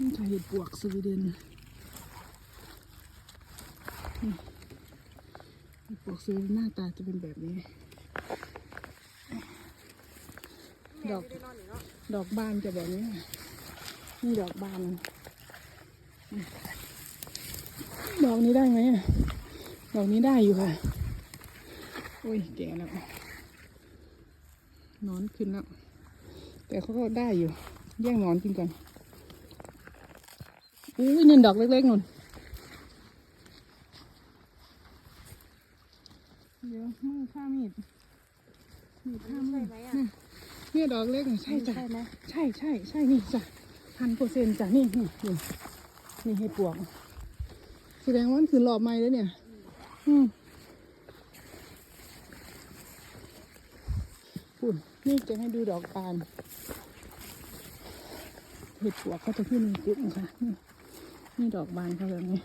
นี่ค่ะเห็ดปวกสวีเดนเห็ดปวกสวีเดนหน้าตาจะเป็นแบบนี้ ดอกดอกบานจะแบบนี้นี่ดอกบานดอกนี้ได้ไหมดอกนี้ได้อยู่ค่ะ โอ้ยแก่แล้วนอนขึ้นแล้ว แต่เขาก็ได้อยู่ แย่งนอนกินก่อน อุ้ยนี่ดอกเล็กๆนุ่นเดี๋ยวมือข้ามีดมีดข้ามีดไหมอะเนี่ยดอกเล็กน่ะใช่จ้ะใช่ไหมใช่ใช่ใช่นี่จ้ะพันเปอร์เซ็นต์จ้ะนี่นี่นี่นี่ให้ปวกแสดงว่ามันคือรอบไม้แล้วเนี่ย อืมปุ่นนี่จะให้ดูดอกบานเห็ดปวกเขาจะขึ้นในกุ๊กนะคะนี่ นี่ดอกบานเขาแบบนี้